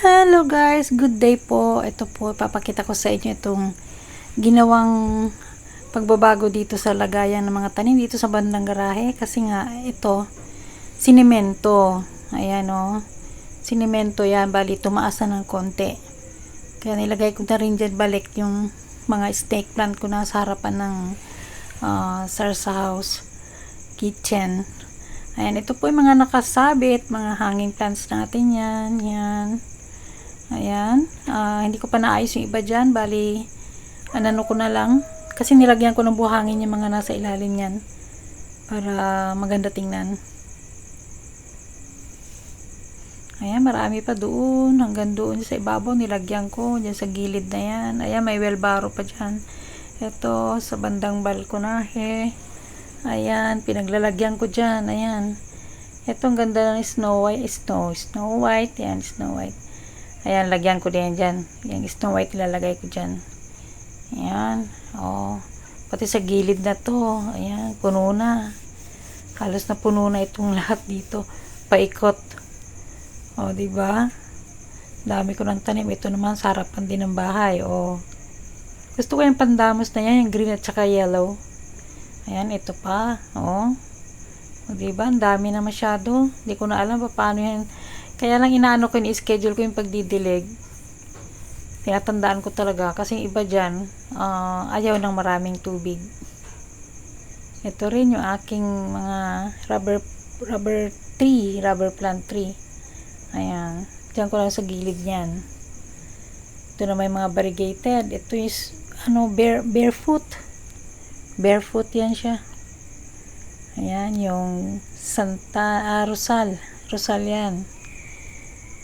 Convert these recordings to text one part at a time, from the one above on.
Hello guys, good day po. Ito po, papakita ko sa inyo itong ginawang pagbabago dito sa lagayan ng mga tanim dito sa bandang garahe. Kasi nga, ito, sinimento. Ayan o. Sinimento yan, bali tumaas na ng konti. Kaya nilagay ko na rin dyan balik yung mga snake plant ko na sa harapan ng uh, Sarsa House kitchen. Ayan, ito po yung mga nakasabit, mga hanging plants natin yan. Yan. Ayan. Ah, hindi ko pa naayos yung iba dyan. Bali, anano ko na lang. Kasi nilagyan ko ng buhangin yung mga nasa ilalim yan. Para maganda tingnan. Ayan, marami pa doon. Hanggang doon sa ibabaw, nilagyan ko. Diyan sa gilid na yan. Ayan, may wheelbarrow pa dyan. Ito, sa bandang balkonahe. Ayan, pinaglalagyan ko dyan. Ayan. Ito, ang ganda ng Snow White. Snow, Snow White. Ayan, Snow White. Ayan, lagyan ko din dyan. Yung Snow White, ilalagay ko dyan. Ayan. Oh. Pati sa gilid na to. Ayan, puno na. Halos na puno na itong lahat dito. Paikot. O, di ba? Dami ko ng tanim. Ito naman, sa harapan din ng bahay. O. Gusto ko yung pandamos na yan, yung green at saka yellow. Ayan, ito pa. O. O, di ba? Ang dami na masyado. Hindi ko na alam pa paano yan. Kaya lang inaano ko yung schedule ko yung pagdidilig. Tinatandaan ko talaga. Kasi iba dyan, ah, ayaw ng maraming tubig. Ito rin yung aking mga rubber rubber tree, rubber plant tree. Ayan. Diyan ko lang sa gilid niyan. Ito na may mga variegated. Ito is, ano, bare, barefoot. Barefoot yan siya. Ayan, yung Santa ah, Rosal. Rosal yan.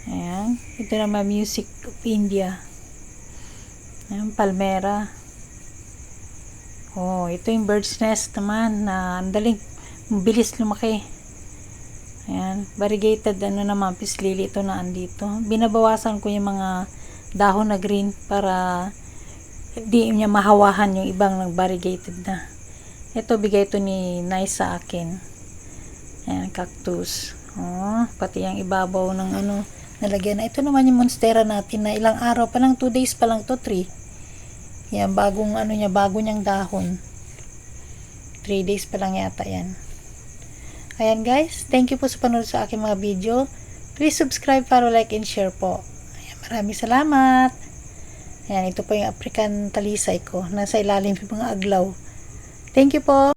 Ayan. Ito naman Music of India. Ayan, Palmera. Oh, ito yung bird's nest naman na ang daling, bilis lumaki. Ayan, variegated ano naman, peace lily ito na andito. Binabawasan ko yung mga dahon na green para di niya mahawahan yung ibang nag-variegated na. Ito, bigay ito ni Nice sa akin. Ayan, cactus. Oh, pati yung ibabaw ng ano, nalagyan na. Ito naman yung monstera natin na ilang araw pa lang, 2 days pa lang to 3. Yan, bagong ano niya, bago niyang dahon. 3 days pa lang yata yan. Ayan guys, thank you po sa panood sa aking mga video. Please subscribe, follow, like, and share po. Ayan, maraming salamat. Ayan, ito po yung African talisay ko. Nasa ilalim yung mga aglaw. Thank you po.